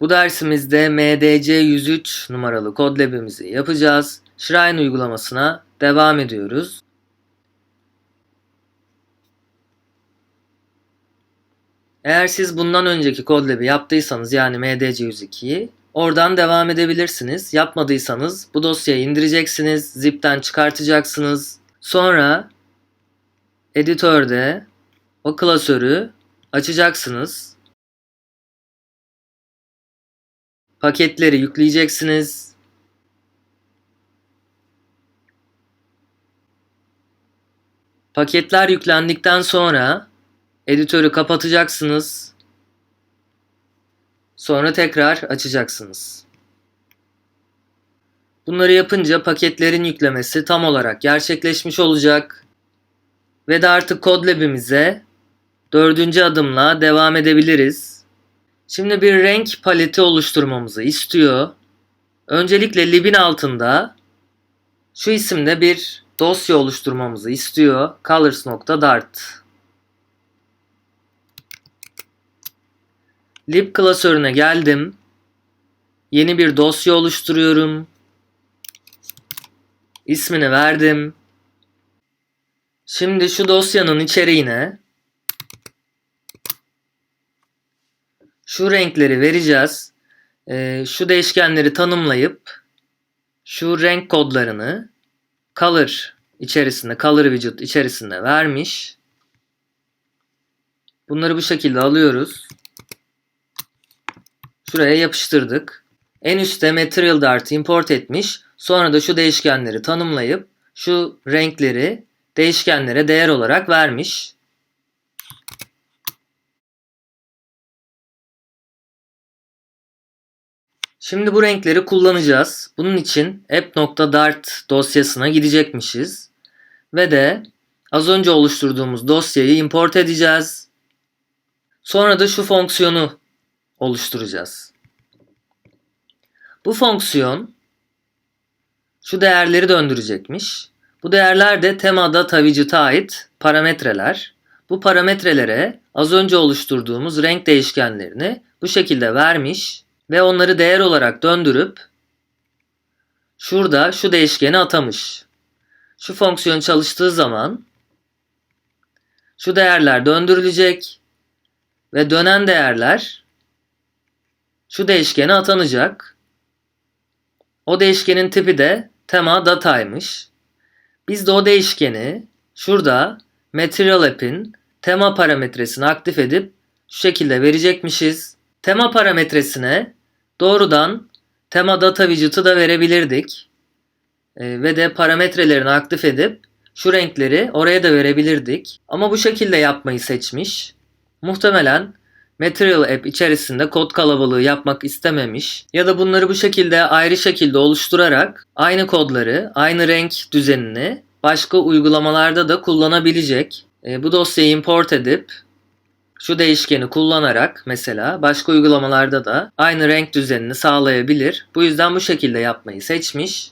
Bu dersimizde MDC 103 numaralı kod yapacağız. Shrine uygulamasına devam ediyoruz. Eğer siz bundan önceki kod lab'i yaptıysanız yani MDC 102'yi oradan devam edebilirsiniz. Yapmadıysanız bu dosyayı indireceksiniz, zip'ten çıkartacaksınız. Sonra editörde o klasörü açacaksınız. Paketleri yükleyeceksiniz. Paketler yüklendikten sonra editörü kapatacaksınız. Sonra tekrar açacaksınız. Bunları yapınca paketlerin yüklemesi tam olarak gerçekleşmiş olacak. Ve de artık kod lab'imize dördüncü adımla devam edebiliriz. Şimdi bir renk paleti oluşturmamızı istiyor. Öncelikle lib'in altında şu isimde bir dosya oluşturmamızı istiyor. colors.dart lib klasörüne geldim. Yeni bir dosya oluşturuyorum. İsmini verdim. Şimdi şu dosyanın içeriğine şu renkleri vereceğiz. Ee, şu değişkenleri tanımlayıp şu renk kodlarını color içerisinde, color widget içerisinde vermiş. Bunları bu şekilde alıyoruz. Şuraya yapıştırdık. En üstte material dart import etmiş. Sonra da şu değişkenleri tanımlayıp şu renkleri değişkenlere değer olarak vermiş. Şimdi bu renkleri kullanacağız. Bunun için app.dart dosyasına gidecekmişiz. Ve de az önce oluşturduğumuz dosyayı import edeceğiz. Sonra da şu fonksiyonu oluşturacağız. Bu fonksiyon şu değerleri döndürecekmiş. Bu değerler de tema data widget'a ait parametreler. Bu parametrelere az önce oluşturduğumuz renk değişkenlerini bu şekilde vermiş ve onları değer olarak döndürüp şurada şu değişkeni atamış. Şu fonksiyon çalıştığı zaman şu değerler döndürülecek ve dönen değerler şu değişkene atanacak. O değişkenin tipi de tema dataymış. Biz de o değişkeni şurada Material App'in tema parametresini aktif edip şu şekilde verecekmişiz. Tema parametresine doğrudan tema data widget'ı da verebilirdik. E, ve de parametrelerini aktif edip şu renkleri oraya da verebilirdik. Ama bu şekilde yapmayı seçmiş. Muhtemelen Material App içerisinde kod kalabalığı yapmak istememiş ya da bunları bu şekilde ayrı şekilde oluşturarak aynı kodları, aynı renk düzenini başka uygulamalarda da kullanabilecek. E, bu dosyayı import edip şu değişkeni kullanarak mesela başka uygulamalarda da aynı renk düzenini sağlayabilir. Bu yüzden bu şekilde yapmayı seçmiş.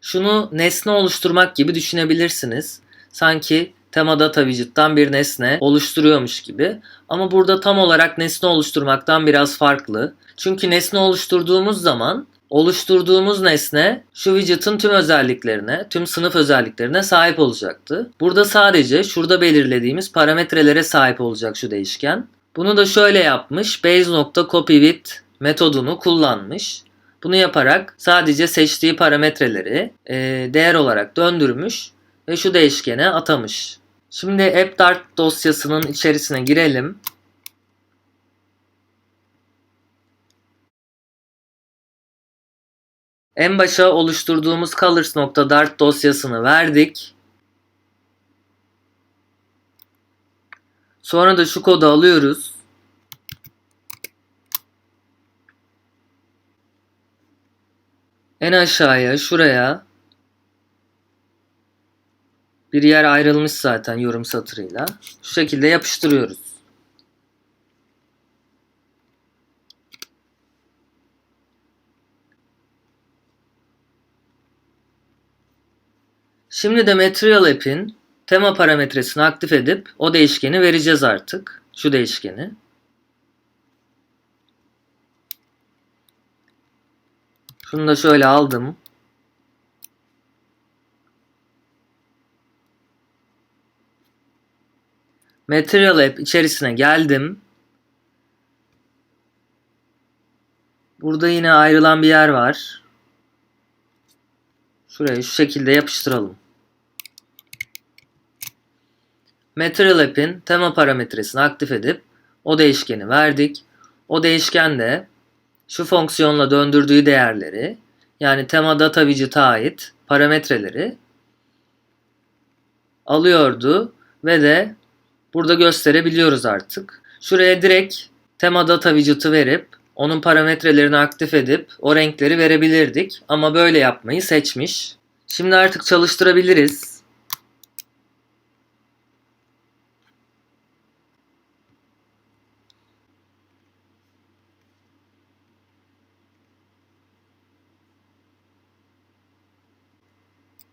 Şunu nesne oluşturmak gibi düşünebilirsiniz. Sanki tema data widget'tan bir nesne oluşturuyormuş gibi. Ama burada tam olarak nesne oluşturmaktan biraz farklı. Çünkü nesne oluşturduğumuz zaman oluşturduğumuz nesne şu widget'ın tüm özelliklerine, tüm sınıf özelliklerine sahip olacaktı. Burada sadece şurada belirlediğimiz parametrelere sahip olacak şu değişken. Bunu da şöyle yapmış. base.copywidth metodunu kullanmış. Bunu yaparak sadece seçtiği parametreleri e, değer olarak döndürmüş ve şu değişkene atamış. Şimdi AppDart dosyasının içerisine girelim. En başa oluşturduğumuz colors.dart dosyasını verdik. Sonra da şu kodu alıyoruz. En aşağıya şuraya bir yer ayrılmış zaten yorum satırıyla. Şu şekilde yapıştırıyoruz. Şimdi de Material App'in tema parametresini aktif edip o değişkeni vereceğiz artık. Şu değişkeni. Şunu da şöyle aldım. Material App içerisine geldim. Burada yine ayrılan bir yer var. Şurayı şu şekilde yapıştıralım. Material tema parametresini aktif edip o değişkeni verdik. O değişken de şu fonksiyonla döndürdüğü değerleri yani tema data widget'a ait parametreleri alıyordu ve de burada gösterebiliyoruz artık. Şuraya direkt tema data widget'ı verip onun parametrelerini aktif edip o renkleri verebilirdik ama böyle yapmayı seçmiş. Şimdi artık çalıştırabiliriz.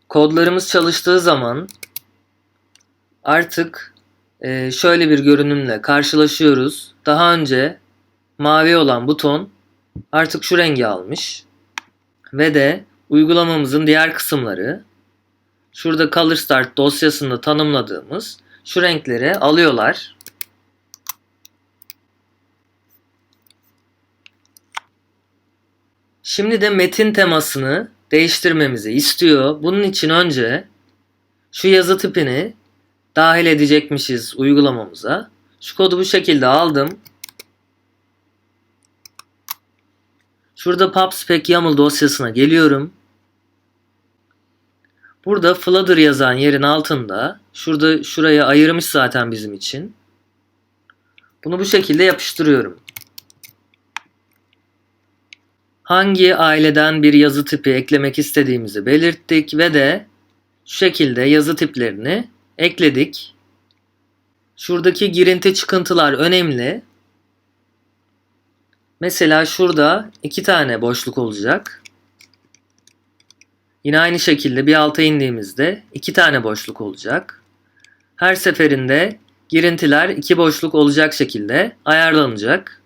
Kodlarımız çalıştığı zaman artık e, şöyle bir görünümle karşılaşıyoruz. Daha önce mavi olan buton artık şu rengi almış. Ve de uygulamamızın diğer kısımları şurada Color Start dosyasında tanımladığımız şu renkleri alıyorlar. Şimdi de metin temasını değiştirmemizi istiyor. Bunun için önce şu yazı tipini dahil edecekmişiz uygulamamıza. Şu kodu bu şekilde aldım. Şurada PubSpec YAML dosyasına geliyorum. Burada Flutter yazan yerin altında şurada şuraya ayırmış zaten bizim için. Bunu bu şekilde yapıştırıyorum. Hangi aileden bir yazı tipi eklemek istediğimizi belirttik ve de şu şekilde yazı tiplerini ekledik. Şuradaki girinti çıkıntılar önemli. Mesela şurada iki tane boşluk olacak. Yine aynı şekilde bir alta indiğimizde iki tane boşluk olacak. Her seferinde girintiler iki boşluk olacak şekilde ayarlanacak.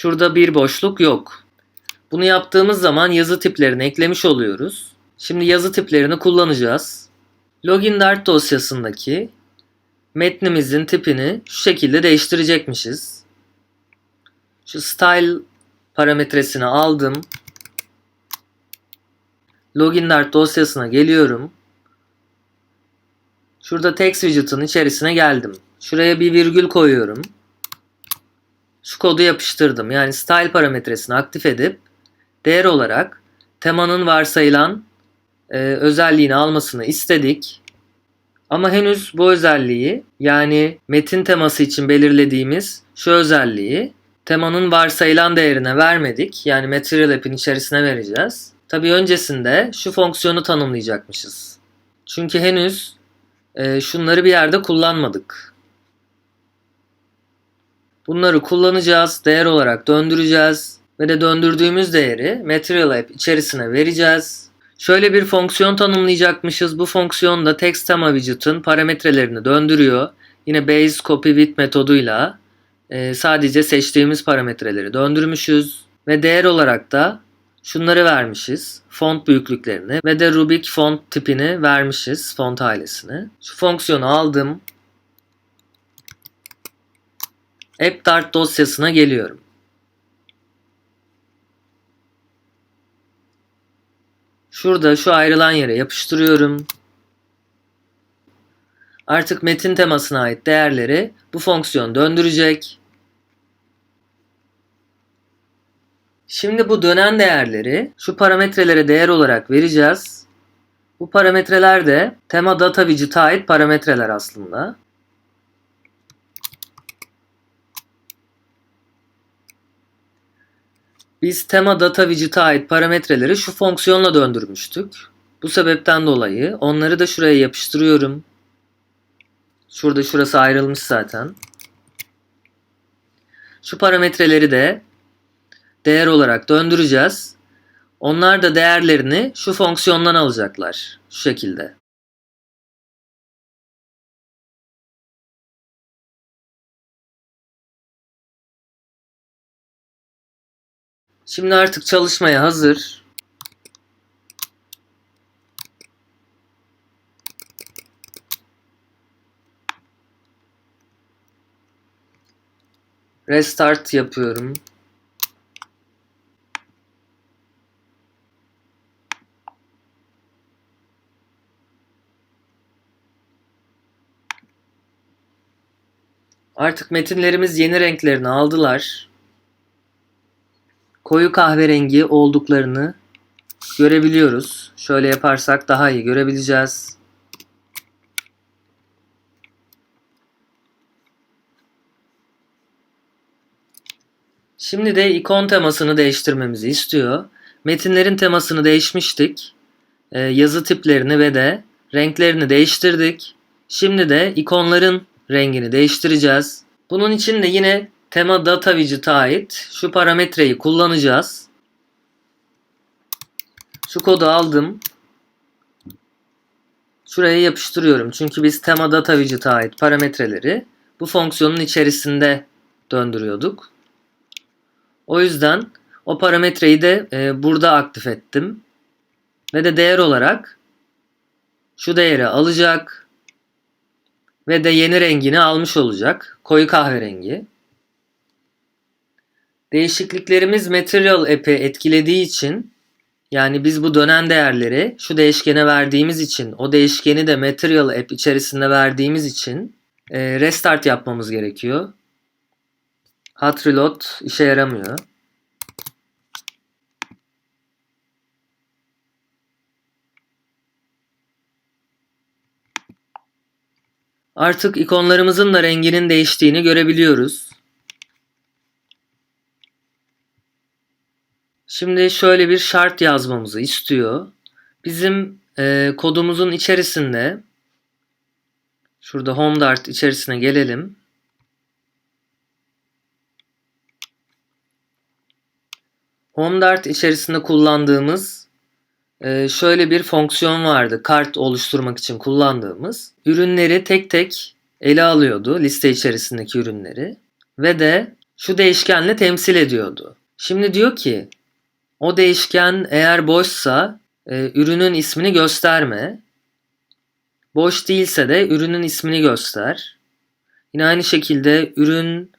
Şurada bir boşluk yok. Bunu yaptığımız zaman yazı tiplerini eklemiş oluyoruz. Şimdi yazı tiplerini kullanacağız. Login Dart dosyasındaki metnimizin tipini şu şekilde değiştirecekmişiz. Şu style parametresini aldım. Login Dart dosyasına geliyorum. Şurada text widget'ın içerisine geldim. Şuraya bir virgül koyuyorum. Şu kodu yapıştırdım. Yani style parametresini aktif edip değer olarak temanın varsayılan e, özelliğini almasını istedik. Ama henüz bu özelliği yani metin teması için belirlediğimiz şu özelliği temanın varsayılan değerine vermedik. Yani material app'in içerisine vereceğiz. Tabi öncesinde şu fonksiyonu tanımlayacakmışız. Çünkü henüz e, şunları bir yerde kullanmadık. Bunları kullanacağız, değer olarak döndüreceğiz ve de döndürdüğümüz değeri Material App içerisine vereceğiz. Şöyle bir fonksiyon tanımlayacakmışız. Bu fonksiyon da text tema widget'ın parametrelerini döndürüyor. Yine base copy with metoduyla e, sadece seçtiğimiz parametreleri döndürmüşüz. Ve değer olarak da şunları vermişiz. Font büyüklüklerini ve de Rubik font tipini vermişiz. Font ailesini. Şu fonksiyonu aldım. AppDart dosyasına geliyorum. Şurada şu ayrılan yere yapıştırıyorum. Artık metin temasına ait değerleri bu fonksiyon döndürecek. Şimdi bu dönen değerleri şu parametrelere değer olarak vereceğiz. Bu parametreler de tema data widget'a ait parametreler aslında. Biz tema data widget'a ait parametreleri şu fonksiyonla döndürmüştük. Bu sebepten dolayı onları da şuraya yapıştırıyorum. Şurada şurası ayrılmış zaten. Şu parametreleri de değer olarak döndüreceğiz. Onlar da değerlerini şu fonksiyondan alacaklar. Şu şekilde. Şimdi artık çalışmaya hazır. Restart yapıyorum. Artık metinlerimiz yeni renklerini aldılar. Koyu kahverengi olduklarını görebiliyoruz. Şöyle yaparsak daha iyi görebileceğiz. Şimdi de ikon temasını değiştirmemizi istiyor. Metinlerin temasını değişmiştik. Ee, yazı tiplerini ve de renklerini değiştirdik. Şimdi de ikonların rengini değiştireceğiz. Bunun için de yine tema data widget'a ait şu parametreyi kullanacağız. Şu kodu aldım. Şuraya yapıştırıyorum. Çünkü biz tema data widget'a ait parametreleri bu fonksiyonun içerisinde döndürüyorduk. O yüzden o parametreyi de e, burada aktif ettim. Ve de değer olarak şu değeri alacak ve de yeni rengini almış olacak. Koyu kahverengi. Değişikliklerimiz Material App'i etkilediği için yani biz bu dönen değerleri şu değişkene verdiğimiz için o değişkeni de Material App içerisinde verdiğimiz için e, restart yapmamız gerekiyor. Hot Reload işe yaramıyor. Artık ikonlarımızın da renginin değiştiğini görebiliyoruz. Şimdi şöyle bir şart yazmamızı istiyor. Bizim e, kodumuzun içerisinde şurada home dart içerisine gelelim. Home dart içerisinde kullandığımız e, şöyle bir fonksiyon vardı. Kart oluşturmak için kullandığımız. Ürünleri tek tek ele alıyordu. Liste içerisindeki ürünleri. Ve de şu değişkenle temsil ediyordu. Şimdi diyor ki o değişken eğer boşsa e, ürünün ismini gösterme. Boş değilse de ürünün ismini göster. Yine aynı şekilde ürün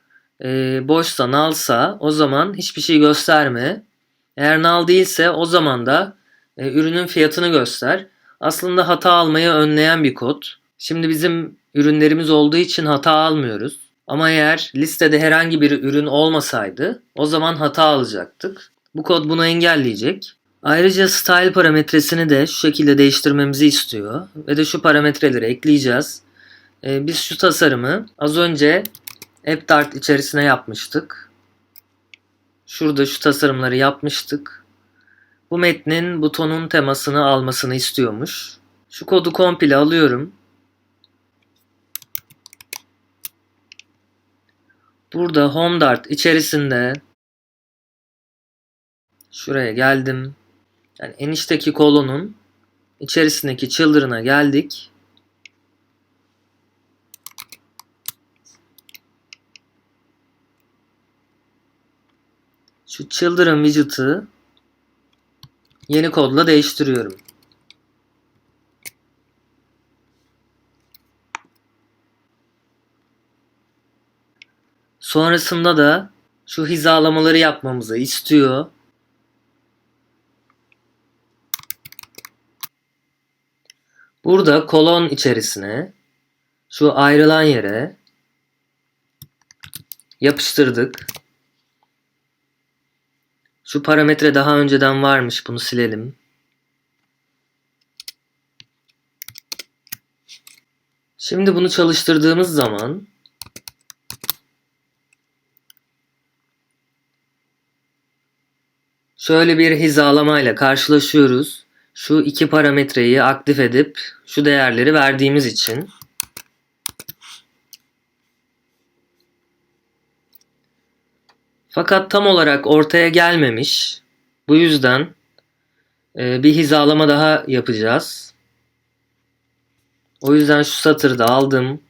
e, boşsa nalsa o zaman hiçbir şey gösterme. Eğer nal değilse o zaman da e, ürünün fiyatını göster. Aslında hata almayı önleyen bir kod. Şimdi bizim ürünlerimiz olduğu için hata almıyoruz. Ama eğer listede herhangi bir ürün olmasaydı o zaman hata alacaktık. Bu kod bunu engelleyecek. Ayrıca style parametresini de şu şekilde değiştirmemizi istiyor. Ve de şu parametreleri ekleyeceğiz. Ee, biz şu tasarımı az önce AppDart içerisine yapmıştık. Şurada şu tasarımları yapmıştık. Bu metnin butonun temasını almasını istiyormuş. Şu kodu komple alıyorum. Burada home dart içerisinde şuraya geldim. Yani enişteki kolonun içerisindeki children'a geldik. Şu children widget'ı yeni kodla değiştiriyorum. Sonrasında da şu hizalamaları yapmamızı istiyor. Burada kolon içerisine şu ayrılan yere yapıştırdık. Şu parametre daha önceden varmış. Bunu silelim. Şimdi bunu çalıştırdığımız zaman şöyle bir hizalamayla karşılaşıyoruz. Şu iki parametreyi aktif edip şu değerleri verdiğimiz için Fakat tam olarak ortaya gelmemiş. Bu yüzden e, bir hizalama daha yapacağız. O yüzden şu satırda aldım.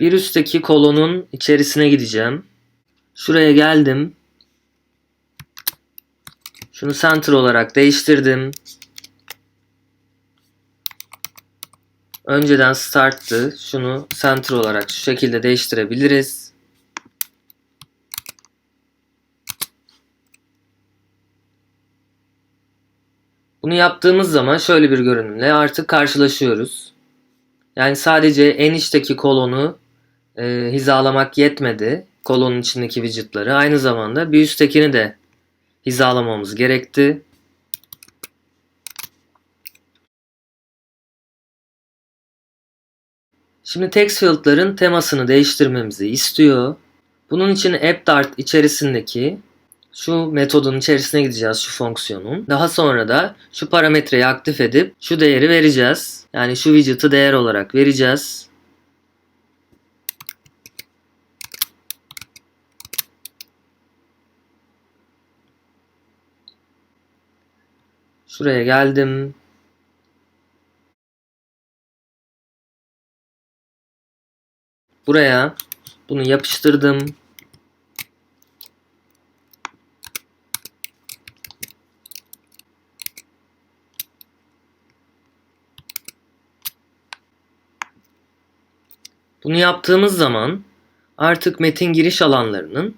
Bir üstteki kolonun içerisine gideceğim. Şuraya geldim. Şunu center olarak değiştirdim. Önceden starttı. Şunu center olarak şu şekilde değiştirebiliriz. Bunu yaptığımız zaman şöyle bir görünümle artık karşılaşıyoruz. Yani sadece en içteki kolonu e, hizalamak yetmedi. Kolonun içindeki widgetları. Aynı zamanda bir üsttekini de hizalamamız gerekti. Şimdi text field'ların temasını değiştirmemizi istiyor. Bunun için AppDart içerisindeki şu metodun içerisine gideceğiz şu fonksiyonun. Daha sonra da şu parametreyi aktif edip şu değeri vereceğiz. Yani şu widget'ı değer olarak vereceğiz. Şuraya geldim. Buraya bunu yapıştırdım. Bunu yaptığımız zaman artık metin giriş alanlarının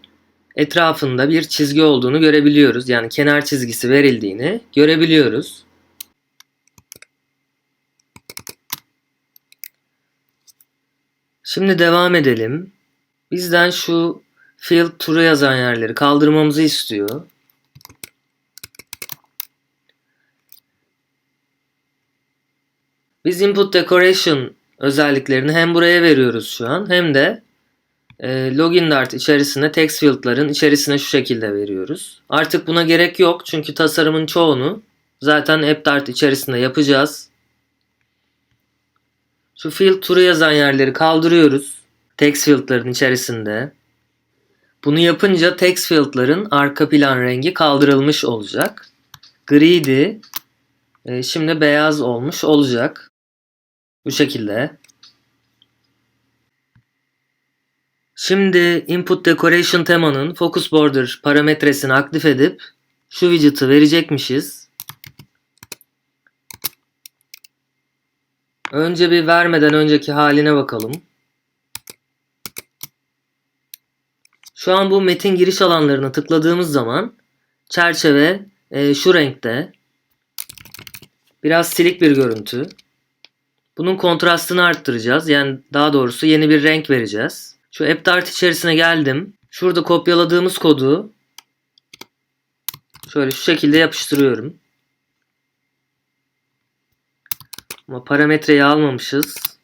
etrafında bir çizgi olduğunu görebiliyoruz. Yani kenar çizgisi verildiğini görebiliyoruz. Şimdi devam edelim. Bizden şu field to'ru yazan yerleri kaldırmamızı istiyor. Biz input decoration özelliklerini hem buraya veriyoruz şu an hem de e, login dart içerisinde text field'ların içerisine şu şekilde veriyoruz. Artık buna gerek yok çünkü tasarımın çoğunu zaten AppDart içerisinde yapacağız. Şu field to'ru yazan yerleri kaldırıyoruz. Text field'ların içerisinde. Bunu yapınca text field'ların arka plan rengi kaldırılmış olacak. Griydi. E, şimdi beyaz olmuş olacak. Bu şekilde. Şimdi input decoration temanın focus border parametresini aktif edip şu widget'ı verecekmişiz. Önce bir vermeden önceki haline bakalım. Şu an bu metin giriş alanlarına tıkladığımız zaman çerçeve e, şu renkte. Biraz silik bir görüntü. Bunun kontrastını arttıracağız. Yani daha doğrusu yeni bir renk vereceğiz. Şu AppDart içerisine geldim. Şurada kopyaladığımız kodu şöyle şu şekilde yapıştırıyorum. Ama parametreyi almamışız.